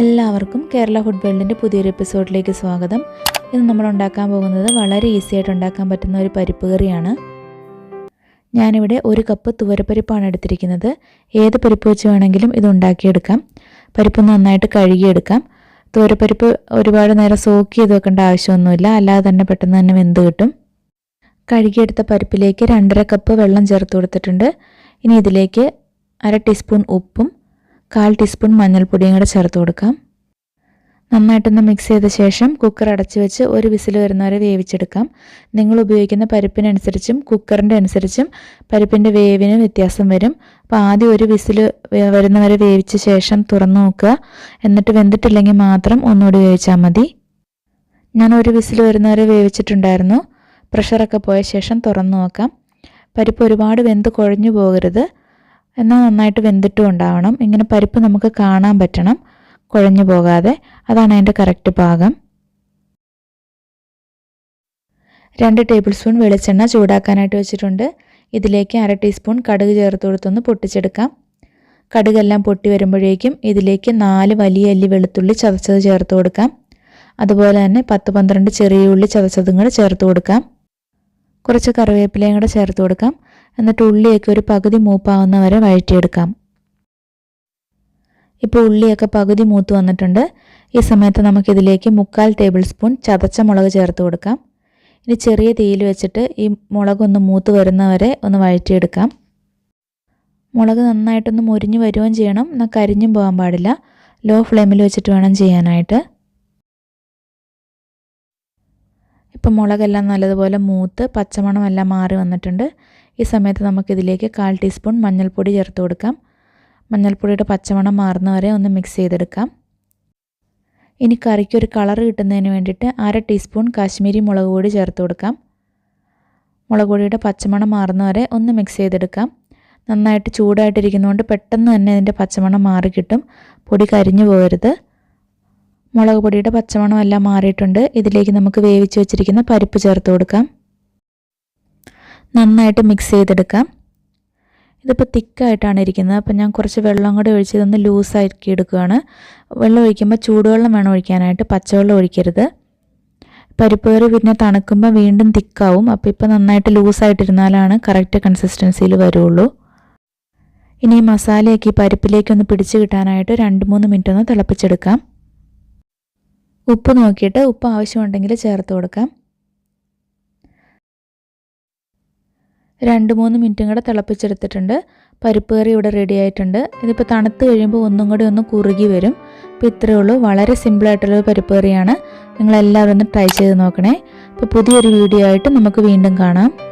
എല്ലാവർക്കും കേരള ഫുഡ് വേൾഡിന്റെ പുതിയൊരു എപ്പിസോഡിലേക്ക് സ്വാഗതം. ഇന്ന് നമ്മൾ ഉണ്ടാക്കാൻ പോകുന്നത് വളരെ ഈസി ആയിട്ട് ഉണ്ടാക്കാൻ പറ്റുന്ന ഒരു പരിപ്പ് കറിയാണ്. ഞാനിവിടെ ഒരു കപ്പ് തുവരപ്പരിപ്പാണ് എടുത്തിരിക്കുന്നത്. ഏത് പരിപ്പ് വെച്ച് വേണമെങ്കിലും ഇത് ഉണ്ടാക്കിയെടുക്കാം. പരിപ്പ് നന്നായിട്ട് കഴുകിയെടുക്കാം. തുവരപ്പരിപ്പ് ഒരുപാട് നേരം സോക്ക് ചെയ്ത് വെക്കേണ്ട ആവശ്യമൊന്നുമില്ല. അല്ലാതെ തന്നെ പെട്ടെന്ന് തന്നെ വെന്ത് കിട്ടും. കഴുകിയെടുത്ത പരിപ്പിലേക്ക് രണ്ടര കപ്പ് വെള്ളം ചേർത്ത് കൊടുത്തിട്ടുണ്ട്. ഇനി ഇതിലേക്ക് അര ടീസ്പൂൺ ഉപ്പും കാൽ ടീസ്പൂൺ മഞ്ഞൾപ്പൊടിയും കൂടെ ചേർത്ത് കൊടുക്കാം. നന്നായിട്ടൊന്ന് മിക്സ് ചെയ്ത ശേഷം കുക്കർ അടച്ചു വെച്ച് ഒരു വിസിൽ വരുന്നവരെ വേവിച്ചെടുക്കാം. നിങ്ങൾ ഉപയോഗിക്കുന്ന പരിപ്പിനനുസരിച്ചും കുക്കറിന്റെ അനുസരിച്ചും പരിപ്പിന്റെ വേവിന് വ്യത്യാസം വരും. അപ്പോൾ ആദ്യം ഒരു വിസിൽ വരുന്നവരെ വേവിച്ച ശേഷം തുറന്നു നോക്കുക. എന്നിട്ട് വെന്തിട്ടില്ലെങ്കിൽ മാത്രം ഒന്നുകൂടി വേവിച്ചാൽ മതി. ഞാൻ ഒരു വിസിൽ വരുന്നവരെ വേവിച്ചിട്ടുണ്ടായിരുന്നു. പ്രഷറൊക്കെ പോയ ശേഷം തുറന്നു നോക്കാം. പരിപ്പ് ഒരുപാട് വെന്ത് കുഴഞ്ഞു പോകരുത്. എന്നാൽ നന്നായിട്ട് വെന്തിട്ടും ഉണ്ടാവണം. ഇങ്ങനെ പരിപ്പ് നമുക്ക് കാണാൻ പറ്റണം. കുഴഞ്ഞു പോകാതെ. അതാണ് അതിന്റെ കറക്റ്റ് പാകം രണ്ട് ടേബിൾ സ്പൂൺ വെളിച്ചെണ്ണ ചൂടാക്കാനായിട്ട് വെച്ചിട്ടുണ്ട്. ഇതിലേക്ക് അര ടീസ്പൂൺ കടുക് ചേർത്ത് കൊടുത്തൊന്ന് പൊട്ടിച്ചെടുക്കാം. കടുകെല്ലാം പൊട്ടി വരുമ്പോഴേക്കും ഇതിലേക്ക് നാല് വലിയ അല്ലി വെളുത്തുള്ളി ചതച്ചത് ചേർത്ത് കൊടുക്കാം. അതുപോലെ തന്നെ പത്ത് പന്ത്രണ്ട് ചെറിയ ഉള്ളി ചതച്ചതും കൂടെ ചേർത്ത് കൊടുക്കാം. കുറച്ച് കറിവേപ്പിലയും കൂടെ ചേർത്ത് കൊടുക്കാം. എന്നിട്ട് ഉള്ളിയൊക്കെ ഒരു പകുതി മൂപ്പാവുന്ന വരെ വഴറ്റിയെടുക്കാം. ഇപ്പോൾ ഉള്ളിയൊക്കെ പകുതി മൂത്ത് വന്നിട്ടുണ്ട്. ഈ സമയത്ത് നമുക്കിതിലേക്ക് മുക്കാൽ ടേബിൾ സ്പൂൺ ചതച്ച മുളക് ചേർത്ത് കൊടുക്കാം. ഇനി ചെറിയ തീയിൽ വെച്ചിട്ട് ഈ മുളകൊന്ന് മൂത്ത് വരുന്നവരെ ഒന്ന് വഴറ്റിയെടുക്കാം. മുളക് നന്നായിട്ടൊന്ന് മുരിഞ്ഞ് വരുകയും ചെയ്യണം. എന്നാൽ കരിഞ്ഞും പോകാൻ പാടില്ല. ലോ ഫ്ലെയിമിൽ വെച്ചിട്ട് വേണം ചെയ്യാനായിട്ട്. ഇപ്പം മുളകെല്ലാം നല്ലതുപോലെ മൂത്ത് പച്ചമണമെല്ലാം മാറി വന്നിട്ടുണ്ട്. ഈ സമയത്ത് നമുക്കിതിലേക്ക് കാൽ ടീസ്പൂൺ മഞ്ഞൾപ്പൊടി ചേർത്ത് കൊടുക്കാം. മഞ്ഞൾപ്പൊടിയുടെ പച്ചമണം മാറുന്ന വരെ ഒന്ന് മിക്സ് ചെയ്തെടുക്കാം. ഇനി കറിക്ക് ഒരു കളർ കിട്ടുന്നതിന് വേണ്ടിയിട്ട് അര ടീസ്പൂൺ കാശ്മീരി മുളക് പൊടി ചേർത്ത് കൊടുക്കാം. മുളക് പൊടിയുടെ പച്ചമണം മാറുന്നവരെ ഒന്ന് മിക്സ് ചെയ്തെടുക്കാം. നന്നായിട്ട് ചൂടായിട്ടിരിക്കുന്നതുകൊണ്ട് പെട്ടെന്ന് തന്നെ ഇതിന്റെ പച്ചമണം മാറി കിട്ടും. പൊടി കരിഞ്ഞു പോകരുത്. മുളക് പൊടിയുടെ പച്ചമണം എല്ലാം മാറിയിട്ടുണ്ട്. ഇതിലേക്ക് നമുക്ക് വേവിച്ച് വെച്ചിരിക്കുന്ന പരിപ്പ് ചേർത്ത് കൊടുക്കാം. നന്നായിട്ട് മിക്സ് ചെയ്തെടുക്കാം. ഇതിപ്പോൾ തിക്കായിട്ടാണ് ഇരിക്കുന്നത്. അപ്പോൾ ഞാൻ കുറച്ച് വെള്ളം കൂടെ ഒഴിച്ച് ഇതൊന്ന് ലൂസാക്കി എടുക്കുകയാണ്. വെള്ളം ഒഴിക്കുമ്പോൾ ചൂടുവെള്ളം വേണം ഒഴിക്കാനായിട്ട്. പച്ചവെള്ളം ഒഴിക്കരുത്. പരിപ്പ് കറി പിന്നെ തണുക്കുമ്പോൾ വീണ്ടും തിക്കാവും. അപ്പോൾ ഇപ്പോൾ നന്നായിട്ട് ലൂസായിട്ടിരുന്നാലാണ് കറക്റ്റ് കൺസിസ്റ്റൻസിയിൽ വരുള്ളൂ. ഇനി ഈ മസാലയൊക്കെ ഈ പരിപ്പിലേക്കൊന്ന് പിടിച്ച് കിട്ടാനായിട്ട് രണ്ട് മൂന്ന് മിനിറ്റ് ഒന്ന് തിളപ്പിച്ചെടുക്കാം. ഉപ്പ് നോക്കിയിട്ട് ഉപ്പ് ആവശ്യമുണ്ടെങ്കിൽ ചേർത്ത് കൊടുക്കാം. രണ്ട് മൂന്ന് മിനിറ്റും കൂടെ തിളപ്പിച്ചെടുത്തിട്ടുണ്ട്. പരിപ്പ് കറി ഇവിടെ റെഡി ആയിട്ടുണ്ട്. ഇതിപ്പോൾ തണുത്ത് കഴിയുമ്പോൾ ഒന്നും കൂടി ഒന്ന് കുറുകി വരും. അപ്പോൾ ഇത്രയേ ഉള്ളൂ. വളരെ സിമ്പിളായിട്ടുള്ളൊരു പരിപ്പ് കറിയാണ്. നിങ്ങളെല്ലാവരും ഒന്ന് ട്രൈ ചെയ്ത് നോക്കണേ. അപ്പോൾ പുതിയൊരു വീഡിയോ ആയിട്ട് നമുക്ക് വീണ്ടും കാണാം.